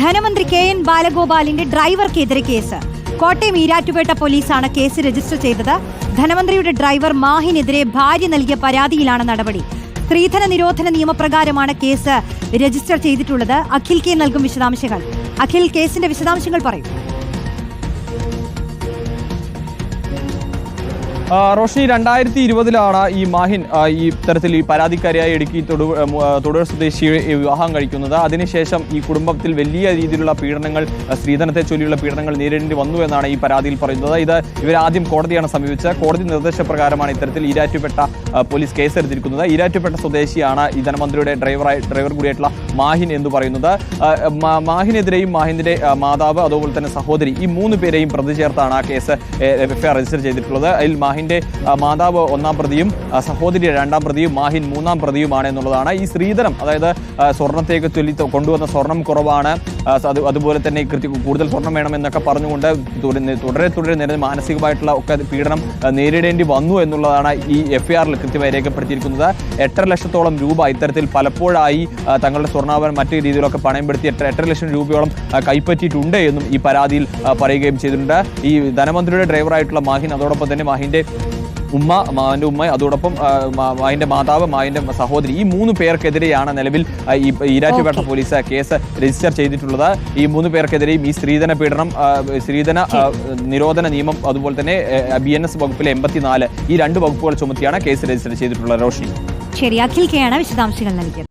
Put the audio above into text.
ധനമന്ത്രി K N ബാലഗോപാലിന്റെ ഡ്രൈവർക്കെതിരെ കേസ്. കോട്ടയം ഈരാറ്റുപേട്ട പോലീസാണ് കേസ് രജിസ്റ്റർ ചെയ്തത്. ധനമന്ത്രിയുടെ ഡ്രൈവർ മാഹിനെതിരെ ഭാര്യ നൽകിയ പരാതിയിലാണ് നടപടി. സ്ത്രീധന നിരോധന നിയമപ്രകാരമാണ് കേസ് രജിസ്റ്റർ ചെയ്തിട്ടുള്ളത്. അഖിൽ കെ നൽകും വിശദാംശങ്ങൾ. അഖിൽ കേസിന്റെ വിശദാംശങ്ങൾ പറയും. റോഷ്നി രണ്ടായിരത്തി ഇരുപതിലാണ് ഈ മാഹിൻ ഈ തരത്തിൽ ഈ പരാതിക്കാരിയായി ഇടുക്കി തൊടു സ്വദേശി സ്വദേശിയെ വിവാഹം കഴിക്കുന്നത്. അതിനുശേഷം ഈ കുടുംബത്തിൽ വലിയ രീതിയിലുള്ള പീഡനങ്ങൾ സ്ത്രീധനത്തെ ചൊല്ലിയുള്ള പീഡനങ്ങൾ നേരിടേണ്ടി വന്നു എന്നാണ് ഈ പരാതിയിൽ പറയുന്നത്. ഇത് ഇവരാദ്യം കോടതിയാണ് സമീപിച്ചത്. കോടതി നിർദ്ദേശപ്രകാരമാണ് ഇത്തരത്തിൽ ഈരാറ്റുപേട്ട പോലീസ് കേസെടുത്തിരിക്കുന്നത്. ഈരാറ്റുപേട്ട സ്വദേശിയാണ് ഈ ധനമന്ത്രിയുടെ ഡ്രൈവറായി ഡ്രൈവർ കൂടിയായിട്ടുള്ള മാഹിൻ എന്ന് പറയുന്നത്. മാഹിനെതിരെയും മാഹിന്റെ മാതാവ് അതുപോലെ തന്നെ സഹോദരി ഈ മൂന്ന് പേരെയും പ്രതി ചേർത്താണ് ആ കേസ് എഫ്ഐആർ രജിസ്റ്റർ ചെയ്തിട്ടുള്ളത്. അതിൽ മാഹിന്റെ മാതാവ് ഒന്നാം പ്രതിയും സഹോദരി രണ്ടാം പ്രതിയും മാഹിൻ മൂന്നാം പ്രതിയുമാണ് എന്നുള്ളതാണ്. ഈ സ്ത്രീധനം അതായത് സ്വർണത്തേക്ക് ചൊല്ലി കൊണ്ടുവന്ന സ്വർണം കുറവാണ്. അതുപോലെ തന്നെ കൂടുതൽ സ്വർണം വേണമെന്നൊക്കെ പറഞ്ഞുകൊണ്ട് തുടരെ തുടരെ നിരന്തരം മാനസികമായിട്ടുള്ള ഒക്കെ പീഡനം നേരിടേണ്ടി വന്നു എന്നുള്ളതാണ് ഈ എഫ് ആറിൽ കൃത്യമായി രേഖപ്പെടുത്തിയിരിക്കുന്നത്. എട്ടര ലക്ഷത്തോളം രൂപ ഇത്തരത്തിൽ പലപ്പോഴായി തങ്ങളുടെ സ്വർണാഭരണം മറ്റു രീതിയിലൊക്കെ പണയപ്പെടുത്തി എട്ടര എട്ടര ലക്ഷം രൂപയോളം കൈപ്പറ്റിയിട്ടുണ്ട് എന്നും ഈ പരാതിയിൽ പറയുകയും ചെയ്തിട്ടുണ്ട്. ഈ ധനമന്ത്രിയുടെ ഡ്രൈവറായിട്ടുള്ള മാഹിൻ അതോടൊപ്പം തന്നെ മാഹിന്റെ ഉമ്മ മാവിന്റെ ഉമ്മ അതോടൊപ്പം ആ, മാതാവ് മാവിന്റെ സഹോദരി ഈ മൂന്ന് പേർക്കെതിരെയാണ് നിലവിൽ ഈ ഈരാറ്റുപേട്ട പോലീസ് കേസ് രജിസ്റ്റർ ചെയ്തിട്ടുള്ളത്. ഈ മൂന്ന് പേർക്കെതിരെയും ഈ സ്ത്രീധന പീഡനം സ്ത്രീധന നിരോധന നിയമം അതുപോലെ തന്നെ ബി എൻ എസ് വകുപ്പിലെ എൺപത്തിനാല് ഈ രണ്ട് വകുപ്പുകൾ ചുമത്തിയാണ് കേസ് രജിസ്റ്റർ ചെയ്തിട്ടുള്ളത്. റോഷി ശരി അഖിൽ കെയാണ് വിശദാംശങ്ങൾ നൽകിയത്.